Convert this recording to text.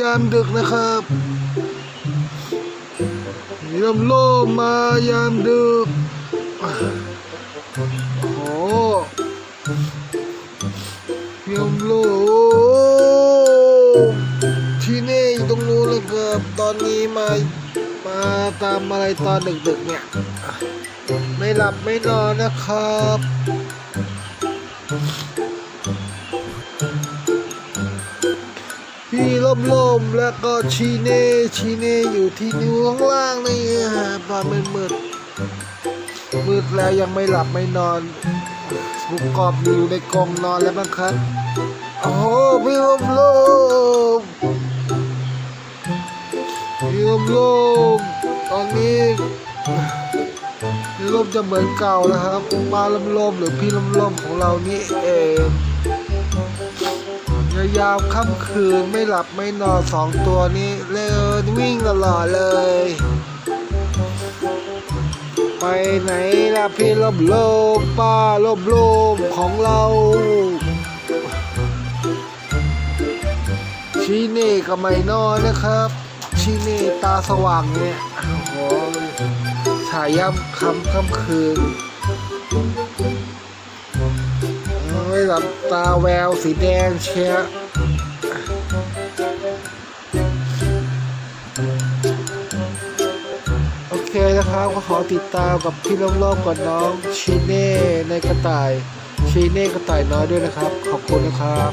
ยามดึกนะครับมีลมโลมมายามดึก โอ้โหมีลมโลที่นี่อยู่ตรงนู้นเลยครับตอนนี้มา มาตามอะไรตอนดึกๆเนี่ย ไม่หลับไม่นอนนะครับ พี่ล่มล่มแล้วก็ชีเน่ชีเน่อยู่ที่นิ้วข้างล่างนี่ฮะตอนมืดมืดมืดแล้วยังไม่หลับไม่นอนบุกกอบอยู่ในกรงนอนแล้วบ้างครับโอ้โหพี่ลมลมพี่ลมลมตอนนี้พี่ลมจะเหมือนเก่านะครับมาลมลมหรือพี่ลมลมของเรานี่เอง ยาวค่ำคืนไม่หลับไม่นอนสองตัวนี้เลินวิ่งตลอดเลย ไปไหนล่ะพี่ลมโลมป้าลมโลมของเราชีเน่ก็ไม่นอนนะครับชีเน่ตาสว่างเนี่ยโอ้โหฉายย่ำคำค่ำคืน หลับตาแววสีแดงเชียโอเคนะครับก็ขอติดตามกับพี่ล่มๆกับน้องชีเน่ในกระต่ายชีเน่กระต่ายน้อยด้วยนะครับ ขอบคุณนะครับ